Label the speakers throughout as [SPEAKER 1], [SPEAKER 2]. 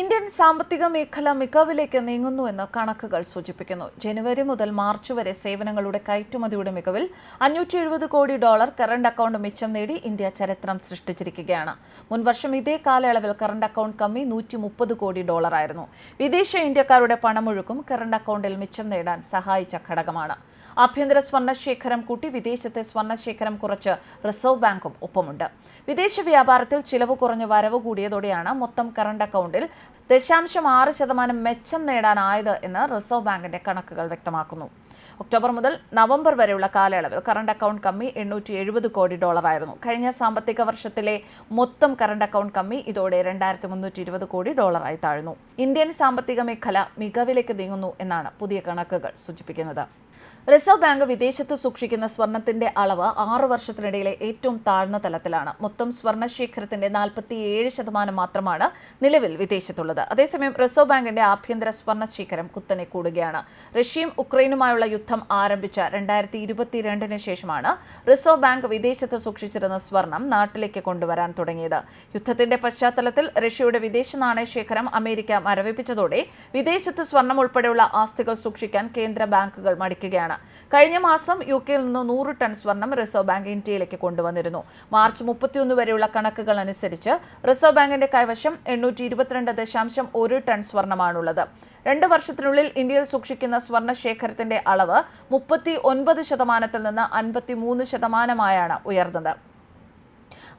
[SPEAKER 1] Indian സാമ്പത്തിക മേഖല മികവിലേക്ക് നീങ്ങുന്നുവെന്ന് കണക്കുകൾ സൂചിപ്പിക്കുന്നു. ജനുവരി മുതൽ മാർച്ച് വരെ സേവനങ്ങളുടെ കയറ്റുമതിയുടെ മികവിൽ അഞ്ഞൂറ്റി എഴുപത് കോടി ഡോളർ കറണ്ട് അക്കൗണ്ട് മിച്ചം നേടി ഇന്ത്യ ചരിത്രം സൃഷ്ടിച്ചിരിക്കുകയാണ്. മുൻവർഷം ഇതേ കാലയളവിൽ കറണ്ട് അക്കൗണ്ട് കമ്മി നൂറ്റി മുപ്പത് കോടി ഡോളറായിരുന്നു. വിദേശ ഇന്ത്യക്കാരുടെ പണമൊഴുക്കും കറണ്ട് അക്കൗണ്ടിൽ മിച്ചം നേടാൻ സഹായിച്ച ഘടകമാണ്. ആഭ്യന്തര സ്വർണശേഖരം കൂട്ടി വിദേശത്തെ സ്വർണശേഖരം കുറച്ച് റിസർവ് ബാങ്കും ഒപ്പമുണ്ട്. വിദേശ വ്യാപാരത്തിൽ ചിലവ് കുറഞ്ഞ വരവ് കൂടിയതോടെയാണ് മൊത്തം കറണ്ട് അക്കൗണ്ടിൽ ദശാംശം ആറ് ശതമാനം മെച്ചം നേടാനായത് എന്ന് റിസർവ് ബാങ്കിന്റെ കണക്കുകൾ വ്യക്തമാക്കുന്നു. ഒക്ടോബർ മുതൽ നവംബർ വരെയുള്ള കാലയളവിൽ കറണ്ട് അക്കൗണ്ട് കമ്മി എണ്ണൂറ്റി എഴുപത് കോടി ഡോളറായിരുന്നു. കഴിഞ്ഞ സാമ്പത്തിക വർഷത്തിലെ മൊത്തം കറണ്ട് അക്കൗണ്ട് കമ്മി ഇതോടെ രണ്ടായിരത്തി മുന്നൂറ്റി ഇരുപത് കോടി ഡോളറായി താഴ്ന്നു. ഇന്ത്യൻ സാമ്പത്തിക മേഖല മികവിലേക്ക് നീങ്ങുന്നു എന്നാണ് പുതിയ കണക്കുകൾ സൂചിപ്പിക്കുന്നത്. റിസർവ് ബാങ്ക് വിദേശത്ത് സൂക്ഷിക്കുന്ന സ്വർണത്തിന്റെ അളവ് ആറു വർഷത്തിനിടയിലെ ഏറ്റവും താഴ്ന്ന തലത്തിലാണ്. മൊത്തം സ്വർണശേഖരത്തിന്റെ നാൽപ്പത്തിയേഴ് ശതമാനം മാത്രമാണ് നിലവിൽ വിദേശത്തുള്ളത്. അതേസമയം റിസർവ് ബാങ്കിന്റെ ആഭ്യന്തര സ്വർണശേഖരം കുത്തനെ കൂടുകയാണ്. റഷ്യയും ഉക്രൈനുമായുള്ള യുദ്ധം ആരംഭിച്ച രണ്ടായിരത്തി ഇരുപത്തിരണ്ടിന് ശേഷമാണ് റിസർവ് ബാങ്ക് വിദേശത്ത് സൂക്ഷിച്ചിരുന്ന സ്വർണം നാട്ടിലേക്ക് കൊണ്ടുവരാൻ തുടങ്ങിയത്. യുദ്ധത്തിന്റെ പശ്ചാത്തലത്തിൽ റഷ്യയുടെ വിദേശ നാണയ ശേഖരം അമേരിക്ക മരവിപ്പിച്ചതോടെ വിദേശത്ത് സ്വർണം ഉൾപ്പെടെയുള്ള ആസ്തികൾ സൂക്ഷിക്കാൻ കേന്ദ്ര ബാങ്കുകൾ മടിക്കുകയാണ്. കഴിഞ്ഞ മാസം യു കെയിൽ നിന്ന് നൂറ് ടൺ സ്വർണം റിസർവ് ബാങ്ക് ഇന്ത്യയിലേക്ക് കൊണ്ടുവന്നിരുന്നു. മാർച്ച് മുപ്പത്തിയൊന്ന് വരെയുള്ള കണക്കുകൾ അനുസരിച്ച് റിസർവ് ബാങ്കിന്റെ കൈവശം എണ്ണൂറ്റി ഇരുപത്തിരണ്ട് ദശാംശം ഒരു ടൺ സ്വർണമാണുള്ളത്. രണ്ട് വർഷത്തിനുള്ളിൽ ഇന്ത്യയിൽ സൂക്ഷിക്കുന്ന സ്വർണ ശേഖരത്തിന്റെ അളവ് മുപ്പത്തി ഒൻപത് ശതമാനത്തിൽ നിന്ന് അൻപത്തി മൂന്ന് ശതമാനമായാണ് ഉയർന്നത്.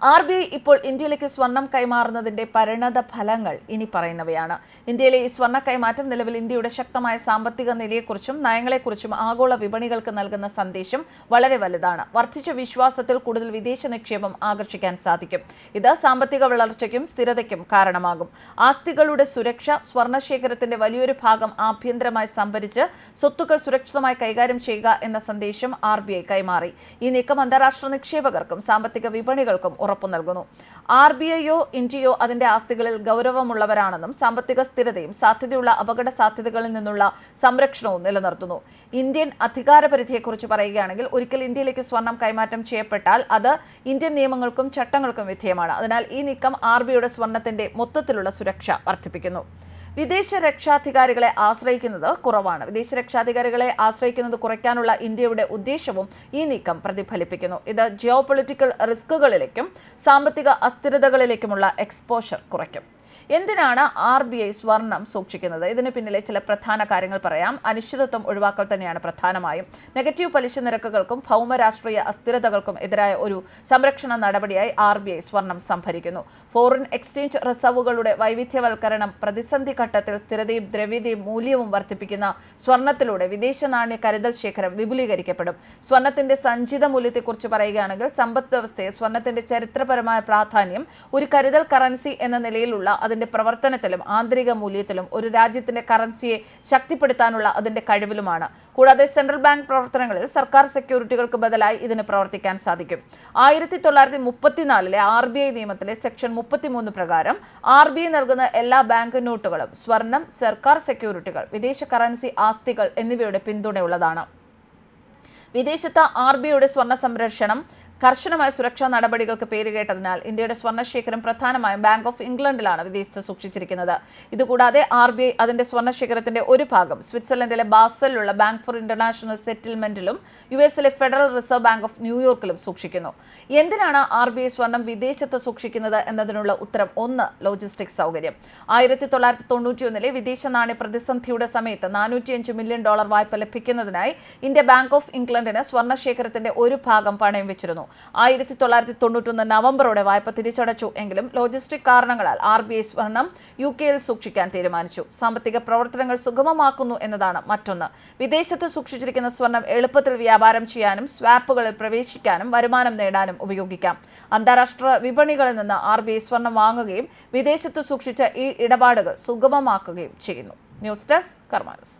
[SPEAKER 1] ആർ ബി ഐ ഇപ്പോൾ ഇന്ത്യയിലേക്ക് സ്വർണം കൈമാറുന്നതിന്റെ പരിണത ഫലങ്ങൾ ഇനി പറയുന്നവയാണ്. ഇന്ത്യയിലെ ഈ സ്വർണ കൈമാറ്റം നിലവിൽ ഇന്ത്യയുടെ ശക്തമായ സാമ്പത്തിക നിലയെക്കുറിച്ചും നയങ്ങളെക്കുറിച്ചും ആഗോള വിപണികൾക്ക് നൽകുന്ന സന്ദേശം വളരെ വലുതാണ്. വർദ്ധിച്ച വിശ്വാസത്തിൽ കൂടുതൽ വിദേശ നിക്ഷേപം ആകർഷിക്കാൻ സാധിക്കും. ഇത് സാമ്പത്തിക വളർച്ചയ്ക്കും സ്ഥിരതയ്ക്കും കാരണമാകും. ആസ്തികളുടെ സുരക്ഷ സ്വർണശേഖരത്തിന്റെ വലിയൊരു ഭാഗം ആഭ്യന്തരമായി സംഭരിച്ച് സ്വത്തുക്കൾ സുരക്ഷിതമായി കൈകാര്യം ചെയ്യുക എന്ന സന്ദേശം ആർ കൈമാറി. ഈ നീക്കം അന്താരാഷ്ട്ര നിക്ഷേപകർക്കും സാമ്പത്തിക വിപണികൾക്കും ഉറപ്പു നൽകുന്നു. ആർ ബി ഐയോ ഇന്ത്യയോ അതിന്റെ ആസ്തികളിൽ ഗൗരവമുള്ളവരാണെന്നും സാമ്പത്തിക സ്ഥിരതയും സാധ്യതയുള്ള അപകട സാധ്യതകളിൽ നിന്നുള്ള സംരക്ഷണവും നിലനിർത്തുന്നു. ഇന്ത്യൻ അധികാരപരിധിയെക്കുറിച്ച് പറയുകയാണെങ്കിൽ ഒരിക്കൽ ഇന്ത്യയിലേക്ക് സ്വർണം കൈമാറ്റം ചെയ്യപ്പെട്ടാൽ അത് ഇന്ത്യൻ നിയമങ്ങൾക്കും ചട്ടങ്ങൾക്കും വിധേയമാണ്. അതിനാൽ ഈ നീക്കം ആർ ബിയുടെ സ്വർണത്തിന്റെ മൊത്തത്തിലുള്ള സുരക്ഷ വർദ്ധിപ്പിക്കുന്നു. വിദേശ രക്ഷാധികാരികളെ ആശ്രയിക്കുന്നത് കുറവാണ്. വിദേശ രക്ഷാധികാരികളെ ആശ്രയിക്കുന്നത് കുറയ്ക്കാനുള്ള ഇന്ത്യയുടെ ഉദ്ദേശവും ഈ നീക്കം പ്രതിഫലിപ്പിക്കുന്നു. ഇത് ജിയോ പൊളിറ്റിക്കൽ റിസ്കുകളിലേക്കും സാമ്പത്തിക അസ്ഥിരതകളിലേക്കുമുള്ള എക്സ്പോഷർ കുറയ്ക്കും. എന്തിനാണ് ആർ ബി ഐ സ്വർണം സൂക്ഷിക്കുന്നത്? ഇതിന് പിന്നിലെ ചില പ്രധാന കാര്യങ്ങൾ പറയാം. അനിശ്ചിതത്വം ഒഴിവാക്കൽ തന്നെയാണ് പ്രധാനമായും. നെഗറ്റീവ് പലിശ നിരക്കുകൾക്കും ഭൗമരാഷ്ട്രീയ അസ്ഥിരതകൾക്കും എതിരായ ഒരു സംരക്ഷണ നടപടിയായി ആർ ബി ഐ സ്വർണം സംഭരിക്കുന്നു. ഫോറിൻ എക്സ്ചേഞ്ച് റിസർവുകളുടെ വൈവിധ്യവൽക്കരണം പ്രതിസന്ധി ഘട്ടത്തിൽ സ്ഥിരതയും ദ്രവ്യതയും മൂല്യവും വർദ്ധിപ്പിക്കുന്ന സ്വർണത്തിലൂടെ വിദേശ നാണ്യ കരുതൽ ശേഖരം വിപുലീകരിക്കപ്പെടും. സ്വർണത്തിന്റെ സഞ്ചിത മൂല്യത്തെക്കുറിച്ച് പറയുകയാണെങ്കിൽ സമ്പദ് വ്യവസ്ഥയെ സ്വർണത്തിന്റെ ചരിത്രപരമായ പ്രാധാന്യം ഒരു കരുതൽ കറൻസി എന്ന നിലയിലുള്ള അതിന്റെ പ്രവർത്തനത്തിലും ആന്തരിക മൂല്യത്തിലും ഒരു രാജ്യത്തിന്റെ കറൻസിയെ ശക്തിപ്പെടുത്താനുള്ള അതിന്റെ കഴിവിലുമാണ്. കൂടാതെ സെൻട്രൽ ബാങ്ക് പ്രവർത്തനങ്ങളിൽ സർക്കാർ സെക്യൂരിറ്റികൾക്ക് ബദലായി ഇതിന് പ്രവർത്തിക്കാൻ സാധിക്കും. ആയിരത്തി തൊള്ളായിരത്തി മുപ്പത്തിനാലിലെ ആർ ബി ഐ നിയമത്തിലെ സെക്ഷൻ മുപ്പത്തിമൂന്ന് പ്രകാരം ആർ ബി ഐ നൽകുന്ന എല്ലാ ബാങ്ക് നോട്ടുകളും സ്വർണം സർക്കാർ സെക്യൂരിറ്റികൾ വിദേശ കറൻസി ആസ്തികൾ എന്നിവയുടെ പിന്തുണയുള്ളതാണ്. വിദേശത്ത് ആർ ബി ഐയുടെ സ്വർണ സംരക്ഷണം കർശനമായ സുരക്ഷാ നടപടികൾക്ക് പേരുകേട്ടതിനാൽ ഇന്ത്യയുടെ സ്വർണശേഖരം പ്രധാനമായും ബാങ്ക് ഓഫ് ഇംഗ്ലണ്ടിലാണ് വിദേശത്ത് സൂക്ഷിച്ചിരിക്കുന്നത്. ഇതുകൂടാതെ ആർ ബി ഐ അതിന്റെ സ്വർണശേഖരത്തിന്റെ ഒരു ഭാഗം സ്വിറ്റ്സർലൻഡിലെ ബാസലിലുള്ള ബാങ്ക് ഫോർ ഇന്റർനാഷണൽ സെറ്റിൽമെന്റിലും യു എസിലെ ഫെഡറൽ റിസർവ് ബാങ്ക് ഓഫ് ന്യൂയോർക്കിലും സൂക്ഷിക്കുന്നു. എന്തിനാണ് ആർ ബി ഐ സ്വർണം വിദേശത്ത് സൂക്ഷിക്കുന്നത് എന്നതിനുള്ള ഉത്തരം ഒന്ന് ലോജിസ്റ്റിക്സ് സൗകര്യം. ആയിരത്തി തൊള്ളായിരത്തി തൊണ്ണൂറ്റിയൊന്നിലെ വിദേശ നാണയ പ്രതിസന്ധിയുടെ സമയത്ത് നാനൂറ്റിയഞ്ച് മില്യൺ ഡോളർ വായ്പ ലഭിക്കുന്നതിനായി ഇന്ത്യ ബാങ്ക് ഓഫ് ഇംഗ്ലണ്ടിന് സ്വർണശേഖരത്തിന്റെ ഒരു ഭാഗം പണയം വെച്ചിരുന്നു. ആയിരത്തി തൊള്ളായിരത്തി തൊണ്ണൂറ്റൊന്ന് നവംബറോടെ വായ്പ തിരിച്ചടച്ചു. എങ്കിലും ലോജിസ്റ്റിക് കാരണങ്ങളാൽ ആർ ബി ഐ സ്വർണം യു കെയിൽ സൂക്ഷിക്കാൻ തീരുമാനിച്ചു. സാമ്പത്തിക പ്രവർത്തനങ്ങൾ സുഗമമാക്കുന്നു എന്നതാണ് മറ്റൊന്ന്. വിദേശത്ത് സൂക്ഷിച്ചിരിക്കുന്ന സ്വർണം എളുപ്പത്തിൽ വ്യാപാരം ചെയ്യാനും സ്വാപ്പുകളിൽ പ്രവേശിക്കാനും വരുമാനം നേടാനും ഉപയോഗിക്കാം. അന്താരാഷ്ട്ര വിപണികളിൽ നിന്ന് ആർ ബി ഐ സ്വർണം വാങ്ങുകയും വിദേശത്ത് സൂക്ഷിച്ച ഈ ഇടപാടുകൾ സുഗമമാക്കുകയും ചെയ്യുന്നു. News desk കർമാനസ്.